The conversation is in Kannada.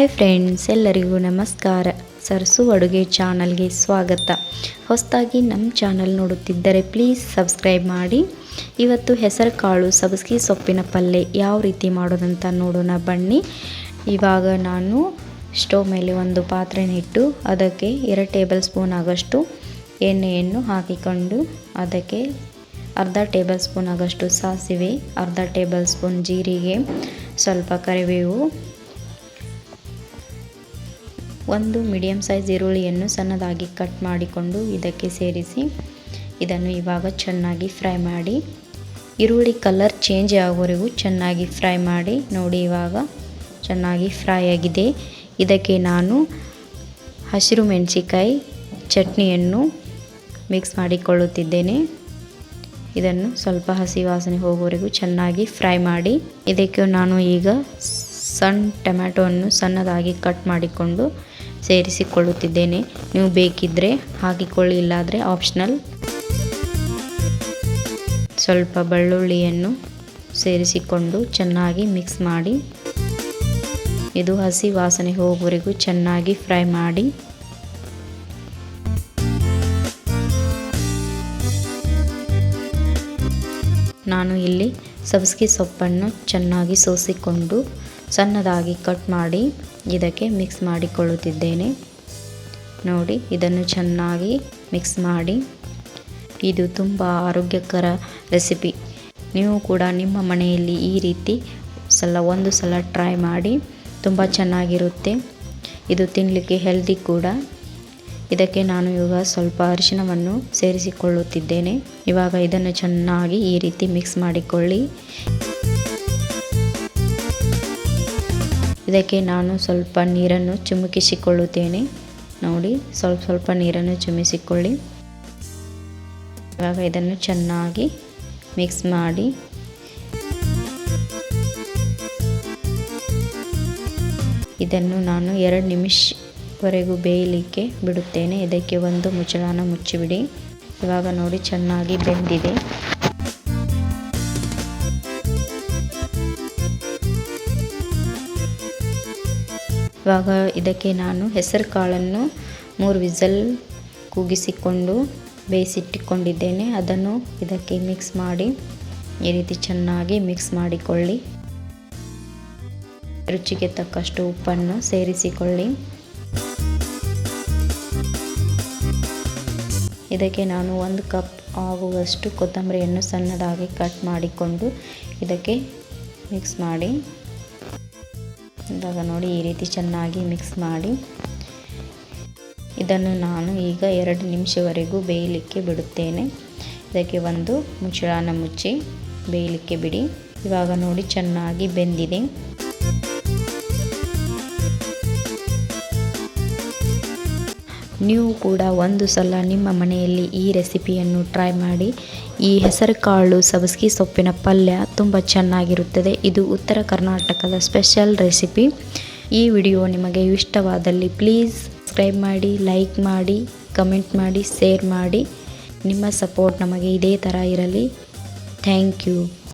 ಹಾಯ್ ಫ್ರೆಂಡ್ಸ್, ಎಲ್ಲರಿಗೂ ನಮಸ್ಕಾರ. ಸರಸು ಅಡುಗೆ ಚಾನಲ್ಗೆ ಸ್ವಾಗತ. ಹೊಸದಾಗಿ ನಮ್ಮ ಚಾನಲ್ ನೋಡುತ್ತಿದ್ದರೆ ಪ್ಲೀಸ್ ಸಬ್ಸ್ಕ್ರೈಬ್ ಮಾಡಿ. ಇವತ್ತು ಹೆಸರು ಕಾಳು ಸಬಸ್ಗಿ ಸೊಪ್ಪಿನ ಪಲ್ಯ ಯಾವ ರೀತಿ ಮಾಡೋದಂತ ನೋಡೋಣ ಬನ್ನಿ. ಇವಾಗ ನಾನು ಸ್ಟವ್ ಮೇಲೆ ಒಂದು ಪಾತ್ರೆನಿಟ್ಟು ಅದಕ್ಕೆ ಎರಡು ಟೇಬಲ್ ಸ್ಪೂನ್ ಆಗೋಷ್ಟು ಎಣ್ಣೆಯನ್ನು ಹಾಕಿಕೊಂಡು ಅದಕ್ಕೆ ಅರ್ಧ ಟೇಬಲ್ ಸ್ಪೂನ್ ಆಗೋಷ್ಟು ಸಾಸಿವೆ, ಅರ್ಧ ಟೇಬಲ್ ಸ್ಪೂನ್ ಜೀರಿಗೆ, ಸ್ವಲ್ಪ ಕರಿಬೇವು ಒಂದು ಮೀಡಿಯಮ್ ಸೈಜ್ ಈರುಳ್ಳಿಯನ್ನು ಸಣ್ಣದಾಗಿ ಕಟ್ ಮಾಡಿಕೊಂಡು ಇದಕ್ಕೆ ಸೇರಿಸಿ ಇದನ್ನು ಇವಾಗ ಚೆನ್ನಾಗಿ ಫ್ರೈ ಮಾಡಿ. ಈರುಳ್ಳಿ ಕಲರ್ ಚೇಂಜ್ ಆಗೋವರೆಗೂ ಚೆನ್ನಾಗಿ ಫ್ರೈ ಮಾಡಿ. ನೋಡಿ ಇವಾಗ ಚೆನ್ನಾಗಿ ಫ್ರೈ ಆಗಿದೆ. ಇದಕ್ಕೆ ನಾನು ಹಸಿರು ಮೆಣಸಿಕಾಯಿ ಚಟ್ನಿಯನ್ನು ಮಿಕ್ಸ್ ಮಾಡಿಕೊಳ್ಳುತ್ತಿದ್ದೇನೆ. ಇದನ್ನು ಸ್ವಲ್ಪ ಹಸಿ ವಾಸನೆ ಹೋಗುವವರೆಗೂ ಚೆನ್ನಾಗಿ ಫ್ರೈ ಮಾಡಿ. ಇದಕ್ಕೆ ನಾನು ಈಗ ಸಣ್ಣ ಟೊಮ್ಯಾಟೊವನ್ನು ಸಣ್ಣದಾಗಿ ಕಟ್ ಮಾಡಿಕೊಂಡು ಸೇರಿಸಿಕೊಳ್ಳುತ್ತಿದ್ದೇನೆ. ನೀವು ಬೇಕಿದ್ದರೆ ಹಾಕಿಕೊಳ್ಳಿ, ಇಲ್ಲಾದರೆ ಆಪ್ಷನಲ್ ಸ್ವಲ್ಪ ಬೆಳ್ಳುಳ್ಳಿಯನ್ನು ಸೇರಿಸಿಕೊಂಡು ಚೆನ್ನಾಗಿ ಮಿಕ್ಸ್ ಮಾಡಿ, ಇದು ಹಸಿ ವಾಸನೆ ಹೋಗುವವರೆಗೂ ಚೆನ್ನಾಗಿ ಫ್ರೈ ಮಾಡಿ. ನಾನು ಇಲ್ಲಿ ಸಬ್ಸಿಗೆ ಸೊಪ್ಪನ್ನು ಚೆನ್ನಾಗಿ ಸೋಸಿಕೊಂಡು ಸಣ್ಣದಾಗಿ ಕಟ್ ಮಾಡಿ ಇದಕ್ಕೆ ಮಿಕ್ಸ್ ಮಾಡಿಕೊಳ್ಳುತ್ತಿದ್ದೇನೆ. ನೋಡಿ, ಇದನ್ನು ಚೆನ್ನಾಗಿ ಮಿಕ್ಸ್ ಮಾಡಿ. ಇದು ತುಂಬ ಆರೋಗ್ಯಕರ ರೆಸಿಪಿ. ನೀವು ಕೂಡ ನಿಮ್ಮ ಮನೆಯಲ್ಲಿ ಈ ರೀತಿ ಸಲ, ಒಂದು ಸಲ ಟ್ರೈ ಮಾಡಿ, ತುಂಬ ಚೆನ್ನಾಗಿರುತ್ತೆ. ಇದು ತಿನ್ನಲಿಕ್ಕೆ ಹೆಲ್ದಿ ಕೂಡ. ಇದಕ್ಕೆ ನಾನು ಇವಾಗ ಸ್ವಲ್ಪ ಅರಿಶಿಣವನ್ನು ಸೇರಿಸಿಕೊಳ್ಳುತ್ತಿದ್ದೇನೆ. ಇವಾಗ ಇದನ್ನು ಚೆನ್ನಾಗಿ ಈ ರೀತಿ ಮಿಕ್ಸ್ ಮಾಡಿಕೊಳ್ಳಿ. ಇದಕ್ಕೆ ನಾನು ಸ್ವಲ್ಪ ನೀರನ್ನು ಚುಮುಕಿಸಿಕೊಳ್ಳುತ್ತೇನೆ. ನೋಡಿ, ಸ್ವಲ್ಪ ಸ್ವಲ್ಪ ನೀರನ್ನು ಚುಮಿಸಿಕೊಳ್ಳಿ ಇವಾಗ ಇದನ್ನು ಚೆನ್ನಾಗಿ ಮಿಕ್ಸ್ ಮಾಡಿ. ಇದನ್ನು ನಾನು ಎರಡು ನಿಮಿಷವರೆಗೂ ಬೇಯಲಿಕ್ಕೆ ಬಿಡುತ್ತೇನೆ. ಇದಕ್ಕೆ ಒಂದು ಮುಚ್ಚಳನ ಮುಚ್ಚಿಬಿಡಿ. ಇವಾಗ ನೋಡಿ, ಚೆನ್ನಾಗಿ ಬೆಂದಿದೆ. ಇವಾಗ ಇದಕ್ಕೆ ನಾನು ಹೆಸರು ಕಾಳನ್ನು ಮೂರು ವಿಸಲ್ ಕೂಗಿಸಿಕೊಂಡು ಬೇಯಿಸಿಟ್ಟುಕೊಂಡಿದ್ದೇನೆ. ಅದನ್ನು ಇದಕ್ಕೆ ಮಿಕ್ಸ್ ಮಾಡಿ, ಈ ರೀತಿ ಚೆನ್ನಾಗಿ ಮಿಕ್ಸ್ ಮಾಡಿಕೊಳ್ಳಿ. ರುಚಿಗೆ ತಕ್ಕಷ್ಟು ಉಪ್ಪನ್ನು ಸೇರಿಸಿಕೊಳ್ಳಿ. ಇದಕ್ಕೆ ನಾನು ಒಂದು ಕಪ್ ಆಗುವಷ್ಟು ಕೊತ್ತಂಬರಿಯನ್ನು ಸಣ್ಣದಾಗಿ ಕಟ್ ಮಾಡಿಕೊಂಡು ಇದಕ್ಕೆ ಮಿಕ್ಸ್ ಮಾಡಿ. ಇವಾಗ ನೋಡಿ ಈ ರೀತಿ ಚೆನ್ನಾಗಿ ಮಿಕ್ಸ್ ಮಾಡಿ. ಇದನ್ನು ನಾನು ಈಗ ಎರಡು ನಿಮಿಷವರೆಗೂ ಬೇಯಲಿಕ್ಕೆ ಬಿಡುತ್ತೇನೆ. ಇದಕ್ಕೆ ಒಂದು ಮುಚ್ಚಳಾನ ಮುಚ್ಚಿ ಬೇಯಲಿಕ್ಕೆ ಬಿಡಿ. ಇವಾಗ ನೋಡಿ ಚೆನ್ನಾಗಿ ಬೆಂದಿದೆ. ನೀವು ಕೂಡ ಒಂದು ಸಲ ನಿಮ್ಮ ಮನೆಯಲ್ಲಿ ಈ ರೆಸಿಪಿಯನ್ನು ಟ್ರೈ ಮಾಡಿ. ಈ ಹೆಸರು ಕಾಳು ಸಬಸ್ಗಿ ಸೊಪ್ಪಿನ ಪಲ್ಯ ತುಂಬ ಚೆನ್ನಾಗಿರುತ್ತದೆ. ಇದು ಉತ್ತರ ಕರ್ನಾಟಕದ ಸ್ಪೆಷಲ್ ರೆಸಿಪಿ ಈ ವಿಡಿಯೋ ನಿಮಗೆ ಇಷ್ಟವಾದಲ್ಲಿ ಪ್ಲೀಸ್ ಸಬ್ಸ್ಕ್ರೈಬ್ ಮಾಡಿ ಲೈಕ್ ಮಾಡಿ ಕಮೆಂಟ್ ಮಾಡಿ ಶೇರ್ ಮಾಡಿ. ನಿಮ್ಮ ಸಪೋರ್ಟ್ ನಮಗೆ ಇದೇ ಥರ ಇರಲಿ. Thank you